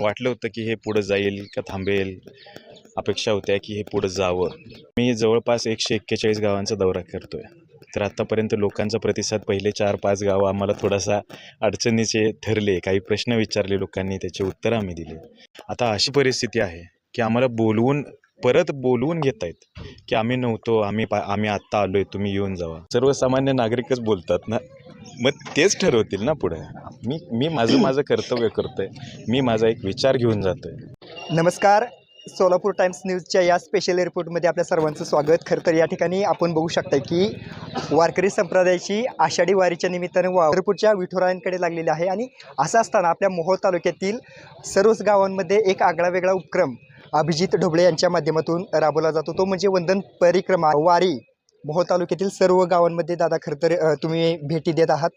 वाटलं होतं की हे पुढं जाईल का थांबेल? अपेक्षा होत्या की हे पुढं जावं. मी जवळपास एकशे एक्केचाळीस गावांचा दौरा करतो आहे तर आत्तापर्यंत लोकांचा प्रतिसाद पहिले चार पाच गावं आम्हाला थोडासा अडचणीचे ठरले. काही प्रश्न विचारले लोकांनी त्याचे उत्तरं आम्ही दिले. आता अशी परिस्थिती आहे की आम्हाला बोलवून परत बोलवून घेत आहेत की आम्ही नव्हतो आम्ही पा आम्ही आत्ता आलो आहे तुम्ही येऊन जावा. सर्वसामान्य नागरिकच बोलतात ना? मग तेच ठरवतील ना पुढे? मी मी माझं माझं कर्तव्य करतोय. मी माझा एक विचार घेऊन जातोय. नमस्कार. सोलापूर टाइम्स न्यूजच्या या स्पेशल रिपोर्टमध्ये आपल्या सर्वांचं स्वागत. खरं तर या ठिकाणी आपण बघू शकता की वारकरी संप्रदायाची आषाढी वारीच्या निमित्तानं वारपूरच्या विठुरायांकडे लागलेली आहे आणि असं असताना आपल्या मोहोळ तालुक्यातील सर्वच गावांमध्ये एक आगळा वेगळा उपक्रम अभिजित ढोबळे यांच्या माध्यमातून राबवला जातो तो म्हणजे वंदन परिक्रमा वारी. मोहोळ तालुक्यातील सर्व गावांमध्ये दादा खरं तर अ, तुम्ही भेटी देत आहात.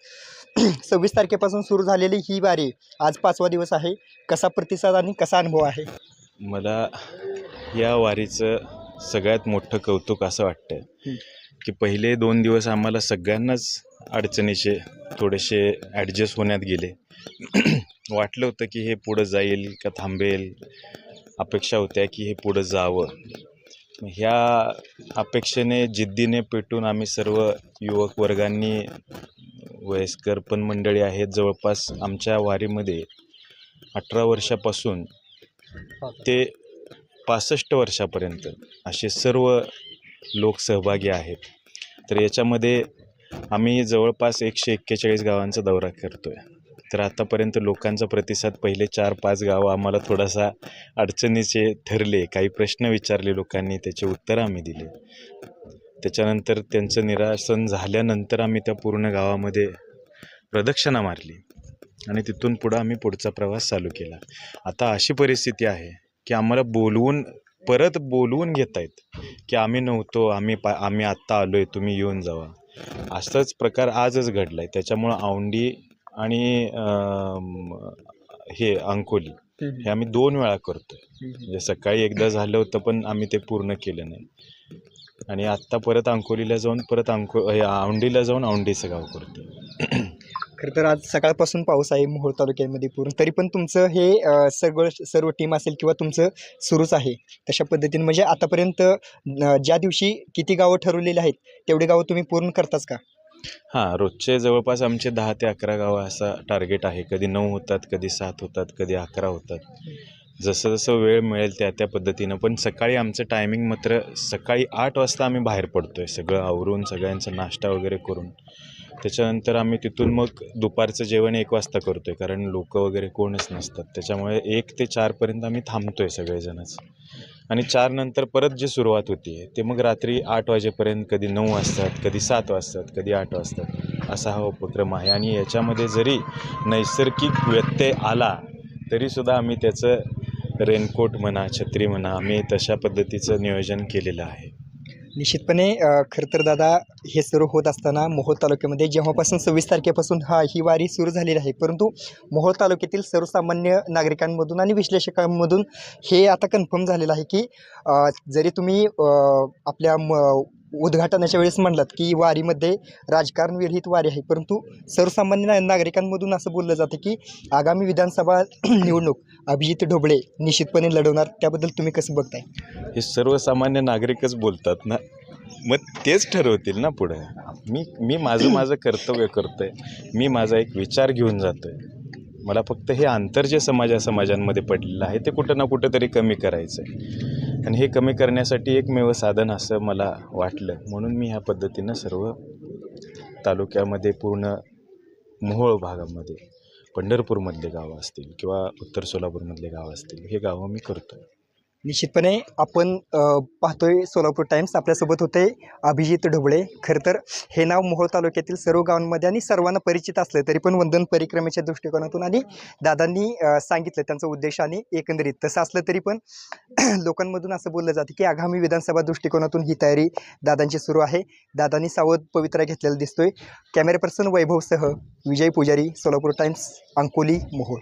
सव्वीस तारखेपासून सुरू झालेली ही वारी आज पाचवा दिवस आहे. कसा प्रतिसाद आणि कसा अनुभव आहे? मला या वारीचं सगळ्यात मोठं कौतुक असं वाटतं. की पहिले दोन दिवस आम्हाला सगळ्यांनाच अडचणीचे थोडेसे ॲडजस्ट होण्यात गेले. वाटलं होतं की हे पुढं जाईल का थांबेल? अपेक्षा होत्या की हे पुढं जावं. ह्या अपेक्षेने जिद्दीने पेटून आम्ही सर्व युवक वर्गांनी वयस्कर पण मंडळी आहेत जवळपास आमच्या वारीमध्ये अठरा वर्षापासून ते पासष्ट वर्षापर्यंत असे सर्व लोक सहभागी आहेत. तर याच्यामध्ये आम्ही जवळपास एकशे एक्केचाळीस गावांचा दौरा करतो आहे तर आतापर्यंत लोकांचा प्रतिसाद पहिले चार पाच गावं आम्हाला थोडासा अडचणीचे ठरले. काही प्रश्न विचारले लोकांनी त्याचे उत्तरं आम्ही दिले. त्याच्यानंतर त्यांचं निरासन झाल्यानंतर आम्ही त्या पूर्ण गावामध्ये प्रदक्षिणा मारली आणि तिथून पुढं आम्ही पुढचा प्रवास चालू केला. आता अशी परिस्थिती आहे की आम्हाला बोलवून परत बोलवून घेत आहेत की आम्ही नव्हतो आम्ही पा आम्ही आत्ता आलो आहे तुम्ही येऊन जावा. असाच प्रकार आजच घडला आहे त्याच्यामुळं औंडी आणि हे अंकोली हे आम्ही दोन वेळा करतो म्हणजे सकाळी एकदा झालं होतं पण आम्ही ते पूर्ण केलं नाही. आणि आत्ता परत अंकोलीला जाऊन परत अंको हे औंढीला जाऊन औंढीचं गाव करतो खरं तर आज सकाळपासून पाऊस आहे मोहोळ तालुक्यामध्ये पूर्ण. तरी पण तुमचं हे अ, सर्व सर्व टीम असेल किंवा तुमचं सुरूच आहे तशा पद्धतीने. म्हणजे आतापर्यंत न, ज्या दिवशी किती गावं ठरवलेली आहेत तेवढी गावं तुम्ही पूर्ण करताच का? हां रोजचे जवळपास आमचे दहा ते अकरा गावं असा टार्गेट आहे. कधी नऊ होतात कधी सात होतात कधी अकरा होतात. जसं जसं वेळ मिळेल त्या त्या पद्धतीनं. पण सकाळी आमचं टायमिंग मात्र सकाळी आठ वाजता आम्ही बाहेर पडतो आहे सगळं आवरून सगळ्यांचा नाश्ता वगैरे करून. त्याच्यानंतर आम्ही तिथून मग दुपारचं जेवण एक वाजता करतो आहे कारण लोकं वगैरे कोणच नसतात. त्याच्यामुळे एक ते चारपर्यंत आम्ही थांबतो आहे सगळेजणच. आणि चार नंतर परत जी सुरुवात होती ते मग रात्री आठ वाजेपर्यंत कधी नऊ वाजतात कधी सात वाजतात कधी आठ वाजतात असा हा उपक्रम आहे. आणि याच्यामध्ये जरी नैसर्गिक व्यत्यय आला तरीसुद्धा आम्ही त्याचं रेनकोट म्हणा छत्री म्हणा आम्ही तशा पद्धतीचं नियोजन केलेलं आहे. निश्चितपणे खरं तर दादा हे सर्व होत असताना मोहोळ तालुक्यामध्ये जेव्हापासून सव्वीस तारखेपासून हा ही वारी सुरू झालेली आहे. परंतु मोहोळ तालुक्यातील सर्वसामान्य नागरिकांमधून आणि विश्लेषकांमधून हे आता कन्फर्म झालेलं आहे की जरी तुम्ही आपल्या म उद्घाटनाच्या वेळेस म्हणलात की वारीमध्ये राजकारण विरहित वारी आहे. परंतु सर्वसामान्य नागरिकांमधून असं बोललं जातं की आगामी विधानसभा निवडणूक अभिजित ढोबळे निश्चितपणे लढवणार. त्याबद्दल तुम्ही कसं बघताय? हे सर्वसामान्य नागरिकच बोलतात ना. मग तेच ठरवतील ना पुढे. मी मी माझं माझं कर्तव्य करतोय. मी माझा एक विचार घेऊन जातोय. मला फक्त हे अंतर जे समाजा समाजांमध्ये पडलेलं आहे ते कुठं ना कुठं तरी कमी करायचं आहे आणि हे कमी करण्यासाठी एकमेव साधन असं मला वाटलं. म्हणून मी ह्या पद्धतीनं सर्व तालुक्यामध्ये पूर्ण मोहोळ भागामध्ये पंढरपूरमधले गावं असतील किंवा उत्तर सोलापूरमधले गावं असतील हे गावं मी करतो निश्चितपणे आपण पाहतोय सोलापूर टाईम्स आपल्यासोबत होते अभिजित ढोबळे. खरं तर हे नाव मोहोळ तालुक्यातील सर्व गावांमध्ये आणि सर्वांना परिचित असलं तरी पण वंदन परिक्रमेच्या दृष्टिकोनातून आणि दादांनी सांगितलं त्यांचा उद्देश आणि एकंदरीत. तसं असलं तरी पण लोकांमधून असं बोललं जातं की आगामी विधानसभा दृष्टिकोनातून ही तयारी दादांची सुरू आहे. दादांनी सावध पवित्रा घेतलेला दिसतोय. कॅमेरा पर्सन वैभवसह विजय पुजारी सोलापूर टाईम्स अंकोली मोहोळ.